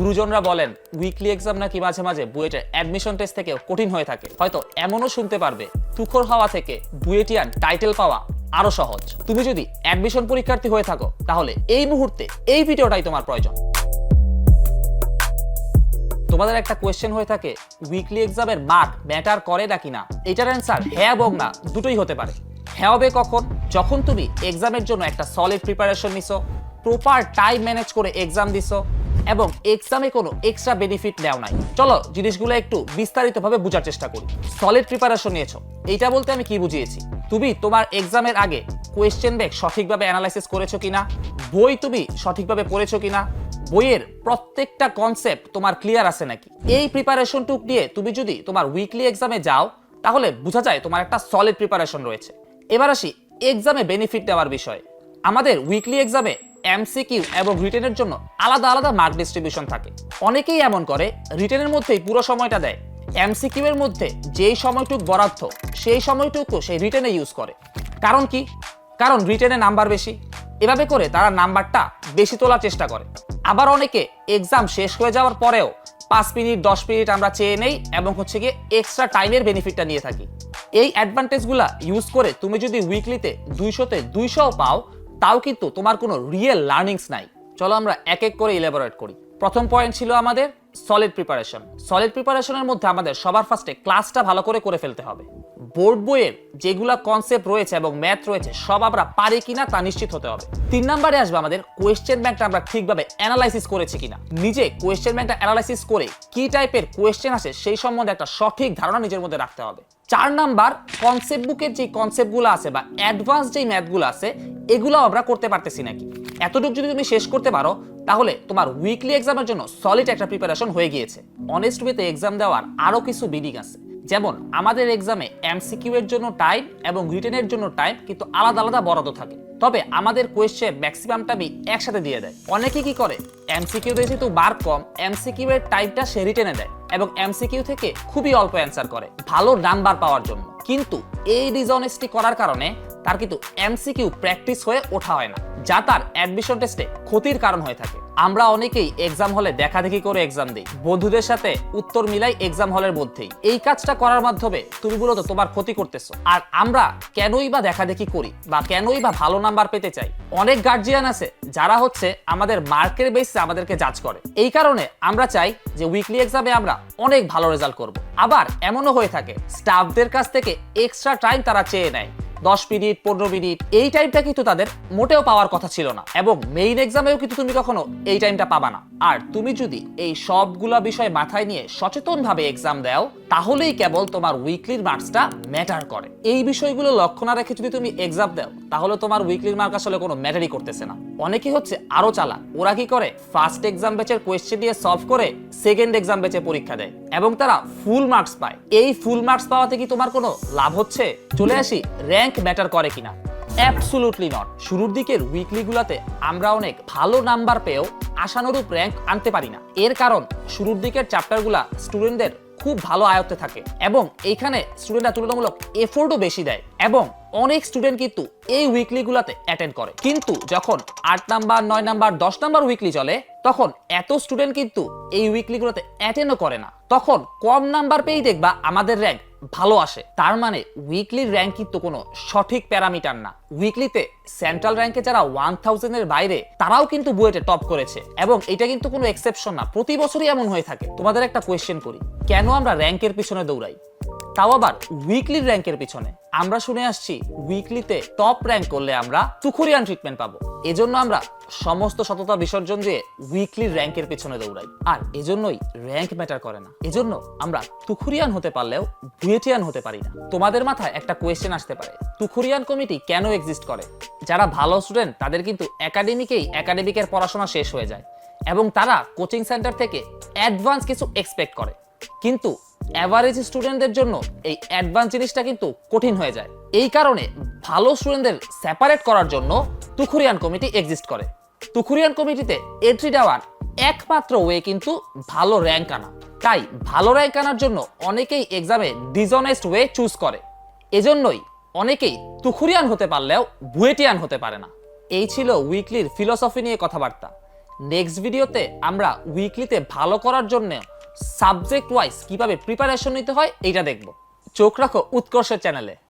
গুরুজনরা বলেন weekly exam নাকি মাঝে মাঝে বুয়েটের অ্যাডমিশন টেস্ট থেকে কঠিন হয়ে থাকে। হয়তো এমনও শুনতে পারবে, তুখর হওয়া থেকে বুয়েটিয়ান টাইটেল পাওয়া আরও সহজ। তুমি যদি অ্যাডমিশন পরীক্ষার্থী হয়ে থাকো, তাহলে এই মুহূর্তে এই ভিডিওটাই তোমার প্রয়োজন। তোমাদের একটা কোয়েশ্চেন হয়ে থাকে উইকলি এক্সামের মার্ক ম্যাটার করে নাকি না? এটার অ্যান্সার হ্যাঁ এবং না, দুটোই হতে পারে। হ্যাঁ হবে কখন? যখন তুমি এক্সামের জন্য একটা সলিড প্রিপারেশন নিছো প্রপার টাইম ম্যানেজ করে এক্সাম দিছো এবং এক্সামে কোনো এক্সট্রা বেনিফিট নেও নাই। চলো, জিনিসগুলো একটু বিস্তারিতভাবে বোঝার চেষ্টা করি। সলিড প্রিপারেশন নিয়েছো। এইটা বলতে আমি কি বুঝিয়েছি? তুমি তোমার এক্সামের আগে কোয়েশ্চেন ব্যাগ সঠিকভাবে অ্যানালাইসিস করেছ কিনা? বই তুমি সঠিকভাবে পড়েছো কিনা? বইয়ের প্রত্যেকটা কনসেপ্ট তোমার ক্লিয়ার আছে নাকি? এই প্রিপারেশন টুক দিয়ে তুমি যদি তোমার উইকলি এক্সামে যাও, তাহলে বোঝা যায় তোমার একটা সলিড প্রিপারেশন রয়েছে। এবার আসি এক্সামে বেনিফিট দেওয়ার বিষয়ে। আমাদের উইকলি এক্সামে এমসিকিউ এবং রিটেনের জন্য আলাদা আলাদা মার্ক ডিস্ট্রিবিউশন থাকে। অনেকেই এমন করে, রিটেনের মধ্যেই পুরো সময়টা দেয়। এমসিকিউ এর মধ্যে যেই সময়টুক বরাদ্দ, সেই সময়টুকু সেই রিটেনে ইউজ করে। কারণ কি? কারণ রিটেনে নাম্বার বেশি। এভাবে করে তারা নাম্বারটা বেশি তোলার চেষ্টা করে। আবার অনেকে এক্সাম শেষ হয়ে যাওয়ার পরেও পাঁচ মিনিট, দশ মিনিট আমরা চেয়ে নেই এবং হচ্ছে গিয়ে এক্সট্রা টাইমের বেনিফিটটা নিয়ে থাকি। এই অ্যাডভান্টেজগুলা ইউজ করে তুমি যদি উইকলিতে দুইশোতে দুইশো পাও তাও কিন্তু তোমার কোনো রিয়েল লার্নিংস নাই। চলো আমরা এক এক করে ইলেবোরেট করি। প্রথম পয়েন্ট ছিল আমাদের সলিড প্রিপারেশন সলিড প্রিপারেশনের মধ্যে আমাদের সবার ফার্স্টে ক্লাসটা ভালো করে করে ফেলতে হবে। বোর্ড বইয়ের যেগুলা কনসেপ্ট রয়েছে এবং ম্যাথ রয়েছে, সব আমরা পারি কিনা তা নিশ্চিত হতে হবে। তিন নম্বরে আসবে আমাদের কোয়েশ্চেন ব্যাংকটা আমরা ঠিকভাবে অ্যানালাইসিস করেছি কিনা। নিজে কোয়েশ্চেন ব্যাংকটা অ্যানালাইসিস করে কি টাইপের কোয়েশ্চেন আসে সেই সম্বন্ধে একটা সঠিক ধারণা নিজের মধ্যে রাখতে হবে। চার নাম্বার কনসেপ্ট বুকের যে কনসেপ্টগুলো আছে বা অ্যাডভান্স যেই ম্যাথগুলো আছে এগুলো আমরা করতে পারতেছি নাকি? এতটুকু যদি তুমি শেষ করতে পারো, তাহলে তোমার উইকলি এক্সামের জন্য সলিড একটা প্রিপারেশন হয়ে গিয়েছে। অনেস্ট ওয়েতে এক্সাম দেওয়ার আরও কিছু বিডিং আছে। যেমন আমাদের এক্সামে এমসিকিউ এর জন্য টাইম এবং রিটেনের জন্য টাইম কিন্তু আলাদা আলাদা বরাদ্দ থাকে। তবে আমাদের কোয়েশ্চেন ম্যাক্সিমামটা আমি একসাথে দিয়ে দেয়। অনেকে কি করে? এমসিকিউ তে যেহেতু বার কম এমসিকিউ এর টাইমটা সে রিটেনে দেয় এবং এমসিকিউ থেকে খুবই অল্প অ্যান্সার করে, ভালো নাম্বার পাওয়ার জন্য। কিন্তু এই ডিসঅনেস্টি করার কারণে তার কিন্তু এমসিকিউ প্র্যাকটিস হয়ে ওঠা হয় না। যা তার অ্যাডমিশন টেস্টে ক্ষতির কারণ হয়ে থাকে। আমরা অনেকেই এক্সাম হলে দেখাদেখি করে এক্সাম দিই। বন্ধুদের সাথে উত্তর মিলাই এক্সাম হলের মধ্যেই। এই কাজটা করার মাধ্যমে তুমি মূলত তোমার ক্ষতি করতেছো। আর আমরা কেনই বা দেখাদেখি করি বা কেনই বা ভালো নাম্বার পেতে চাই? অনেক গার্জিয়ান আছে যারা হচ্ছে আমাদের মার্কের বেসে আমাদেরকে জাজ করে। এই কারণে আমরা চাই যে উইকলি এক্সামে আমরা অনেক ভালো রেজাল্ট করব। আবার এমনও হয়ে থাকে স্টাফদের কাছ থেকে এক্সট্রা টাইম তারা চেয়ে নেয়। দশ মিনিট, পনেরো মিনিট, এই টাইমটা কিন্তু তাদের মোটেও পাওয়ার কথা ছিল না। এবং মেইন এক্সামেও কিন্তু তুমি কখনো এই টাইমটা পাবা না। আর তুমি যদি এই সবগুলা বিষয় মাথায় নিয়ে সচেতনভাবে এক্সাম দাও, তাহলেই কেবল তোমার উইকলির মার্কসটা ম্যাটার করে। এই বিষয়গুলো লক্ষ্য না রেখে যদি তুমি এক্সাম দাও, তাহলে তোমার উইকলির মার্ক আসলে কোনো ম্যাটারই করতেছে না। অনেকে হচ্ছে আরও চালাক। ওরা কি করে? ফার্স্ট এক্সাম ব্যাচের কোয়েশ্চেন দিয়ে সলভ করে সেকেন্ড এক্সাম ব্যাচে পরীক্ষা দেয়। এবং তারা ফুল মার্কস পায়। এই ফুল মার্কস পাওয়াতে কি তোমার কোনো লাভ হচ্ছে? চলে আসি র্যাঙ্ক ম্যাটার করে কিনা। অ্যাবসুলুটলি নট শুরুর দিকের উইকলিগুলোতে আমরা অনেক ভালো নাম্বার পেয়েও আশানুরূপ র্যাঙ্ক আনতে পারি না। এর কারণ, শুরুর দিকের চ্যাপ্টারগুলা স্টুডেন্টদের খুব ভালো আয়ত্তে থাকে এবং এইখানে স্টুডেন্টরা তুলনামূলক এফোর্টও বেশি দেয় এবং অনেক স্টুডেন্ট কিন্তু এই উইকলিগুলোতে অ্যাটেন্ড করে। কিন্তু যখন আট নাম্বার নয় নাম্বার দশ নাম্বার উইকলি চলে তখন এত স্টুডেন্ট কিন্তু এই উইকলিগুলোতে অ্যাটেন্ডও করে না। তখন কম নাম্বার পেয়েই দেখবা আমাদের র্যাঙ্ক ভালো আসে। তার মানে উইকলির র্যাঙ্ক কিন্তু কোনো সঠিক প্যারামিটার না। উইকলিতে সেন্ট্রাল র্যাঙ্কে যারা ওয়ান থাউজেন্ডের বাইরে, তারাও কিন্তু বুয়েটে টপ করেছে। এবং এটা কিন্তু কোনো এক্সেপশন না। প্রতি বছরই এমন হয়ে থাকে। তোমাদের একটা কোয়েশ্চেন করি। কেন আমরা র্যাঙ্কের পিছনে দৌড়াই? তাও আবার উইকলির র্যাঙ্কের পিছনে। আমরা শুনে আসছি উইকলিতে টপ র্যাঙ্ক করলে আমরা তুখুরিয়ান ট্রিটমেন্ট পাবো। এজন্য আমরা সমস্ত সততা বিসর্জন দিয়ে উইকলির র্যাঙ্কের পিছনে দৌড়াই। আর এজন্যই র্যাঙ্ক ম্যাটার করে না। এজন্য আমরা তুখুরিয়ান হতে পারলেও বুয়েটিয়ান হতে পারি না। তোমাদের মাথায় একটা কোয়েশ্চেন আসতে পারে। তুখুরিয়ান কমিটি কেন এক্সিস্ট করে? যারা ভালো স্টুডেন্ট তাদের কিন্তু একাডেমিকেই একাডেমিকের পড়াশোনা শেষ হয়ে যায়। এবং তারা কোচিং সেন্টার থেকে অ্যাডভান্স কিছু এক্সপেক্ট করে। কিন্তু অ্যাভারেজ স্টুডেন্টদের জন্য এই অ্যাডভান্স জিনিসটা কিন্তু কঠিন হয়ে যায়। এই কারণে ভালো স্টুডেন্টদের সেপারেট করার জন্য তুখুরিয়ান কমিটি এক্সিস্ট করে। তুখুরিয়ান কমিটিতে এন্ট্রি দেওয়ার একমাত্র ওয়ে কিন্তু ভালো র্যাঙ্ক আনা। তাই ভালো র্যাঙ্ক আনার জন্য অনেকেই এক্সামে ডিজনেস্ট ওয়ে চুজ করে। এজন্যই অনেকেই তুখুরিয়ান হতে পারলেও বুয়েটিয়ান হতে পারে না। এই ছিল উইকলির ফিলসফি নিয়ে কথাবার্তা। নেক্সট ভিডিওতে আমরা উইকলিতে ভালো করার জন্য সাবজেক্ট ওয়াইজ কীভাবে প্রিপারেশন নিতে হয় এইটা দেখব। চোখ রাখো উৎকর্ষ চ্যানেলে